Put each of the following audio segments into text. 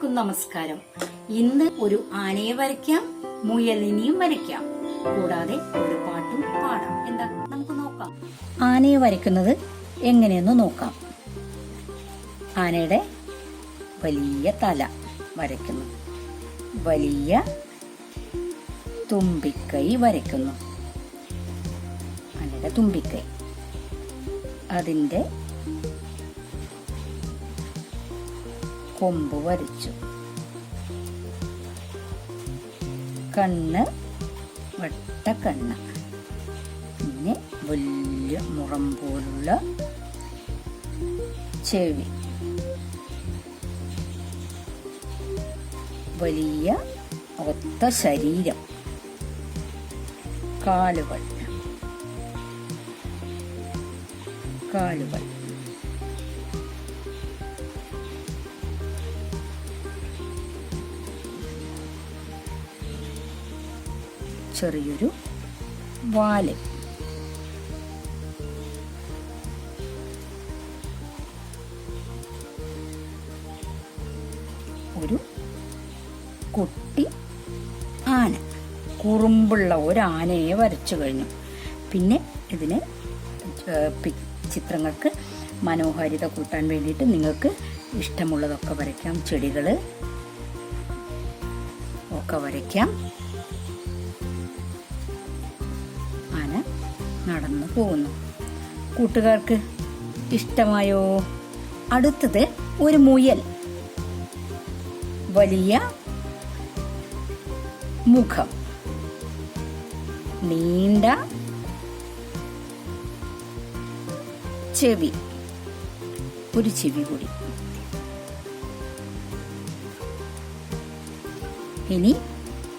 നമസ്കാരം. ഇന്ന് ഒരു ആനയെ വരയ്ക്കാം മുയലിനെയും വരയ്ക്കാം. കൂടാതെ ഒരു പാട്ടും പാടാം. എന്താ? നമുക്ക് നോക്കാം. ആനയെ വരയ്ക്കുന്നത് എങ്ങനെയെന്ന് നോക്കാം. ആനയുടെ വലിയ തല വരയ്ക്കുന്നു. വലിയ തുമ്പിക്കൈ വരയ്ക്കുന്നു. ആനയുടെ തുമ്പിക്കൈ. അതിന്റെ കൊമ്പ് വരച്ചു. കണ്ണ് വട്ട കണ്ണ്. പിന്നെ വലിയ മുറം പോലുള്ള ചെവി. വലിയ ഒത്ത ശരീരം. കാലുകൾ. കാലുകൾ. ചെറിയൊരു വാൽ. ഒരു കുട്ടി ആന. കുറുമ്പുള്ള ഒരു ആനയെ വരച്ചു കഴിഞ്ഞു. പിന്നെ ഇതിന് ചിത്രങ്ങൾക്ക് മനോഹാരിത കൂട്ടാൻ വേണ്ടിയിട്ട് നിങ്ങൾക്ക് ഇഷ്ടമുള്ളതൊക്കെ വരയ്ക്കാം. ചെടികൾ ഒക്കെ വരയ്ക്കാം. നടന്നു പോകുന്നു. കൂട്ടുകാർക്ക് ഇഷ്ടമായോ? അടുത്തത് ഒരു മുയൽ. വലിയ മുഖം. നീണ്ട ചെവി. ഒരു ചെവി കൂടി. ഇനി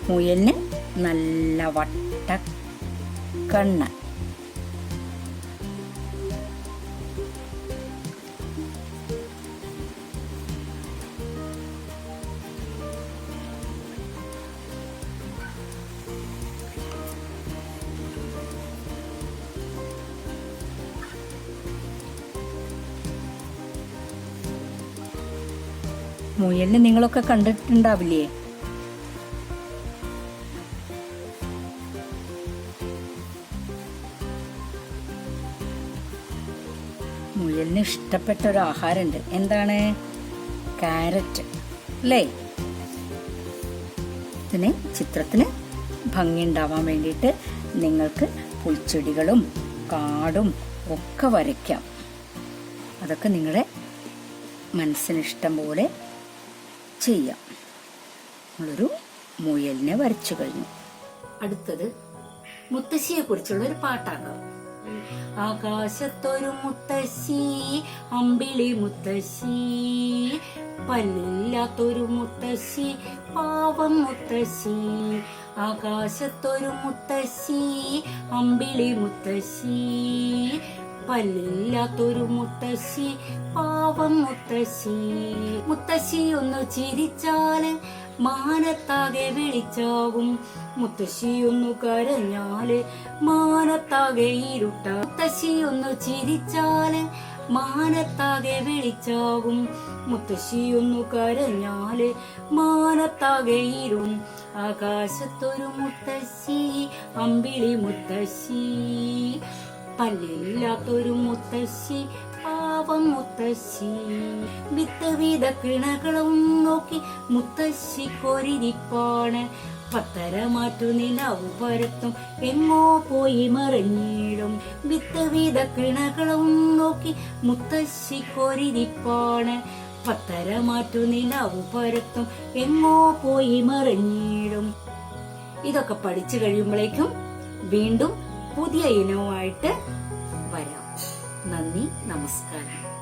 മുയലിന് നല്ല വട്ട കണ്ണ് മുയലിനെ നിങ്ങളൊക്കെ കണ്ടിട്ടുണ്ടാവില്ലേ? മുയലിന് ഇഷ്ടപ്പെട്ട ഒരു ആഹാരമുണ്ട്. എന്താണ്? കാരറ്റ് അല്ലേ? ഇതിന് ചിത്രത്തിന് ഭംഗി ഉണ്ടാവാൻ വേണ്ടിയിട്ട് നിങ്ങൾക്ക് പുൽച്ചെടികളും കാടും ഒക്കെ വരയ്ക്കാം. അതൊക്കെ നിങ്ങളുടെ മനസ്സിന് ഇഷ്ടം പോലെ ചെയ്യാം. നമ്മളൊരു മുയലിനെ വരച്ചു കഴിഞ്ഞു. അടുത്തത് മുത്തശ്ശിയെ കുറിച്ചുള്ള ഒരു പാട്ടാണ് ആകാശത്തൊരു മുത്തശ്ശി അമ്പിളി മുത്തശ്ശി പല്ലില്ലാത്തൊരു മുത്തശ്ശി പാവം മുത്തശ്ശി ആകാശത്തൊരു മുത്തശ്ശി അമ്പിളി മുത്തശ്ശി പല്ലില്ലാത്തൊരു മുത്തശ്ശി പാവം മുത്തശ്ശി. മുത്തശ്ശി ഒന്ന് ചിരിച്ചാൽ മാനത്താകെ വിളിച്ചാകും. മുത്തശ്ശി ഒന്ന് കരഞ്ഞാൽ മാനത്താകെ ഇരുട്ട മുത്തശ്ശി ഒന്ന് ചിരിച്ചാൽ മാനത്താകെ വിളിച്ചാകും. മുത്തശ്ശിയൊന്നു കരഞ്ഞാൽ മാനത്താകെ ഇരും. ആകാശത്തൊരു മുത്തശ്ശി അമ്പിളി മുത്തശ്ശി. പല്ലില്ലാത്തൊരു മുത്തശ്ശി പാവം മുത്തശ്ശി. വിത്ത് വീത കിണകളും നോക്കി മുത്തശ്ശി കൊരിരിപ്പാണ്. പത്തര മാറ്റു നിലവ് പരത്തും എങ്ങോ പോയി മറിഞ്ഞിടും. വിത്ത് വീത കിണകളും നോക്കി മുത്തശ്ശി കൊരിരിപ്പാണ്. പത്തര മാറ്റു നിലവ് പരത്തും എങ്ങോ പോയി മറിഞ്ഞിടും. ഇതൊക്കെ പഠിച്ചു കഴിയുമ്പോഴേക്കും വീണ്ടും പുതിയ ഇനവുമായിട്ട് നന്ദി നമസ്കാരം.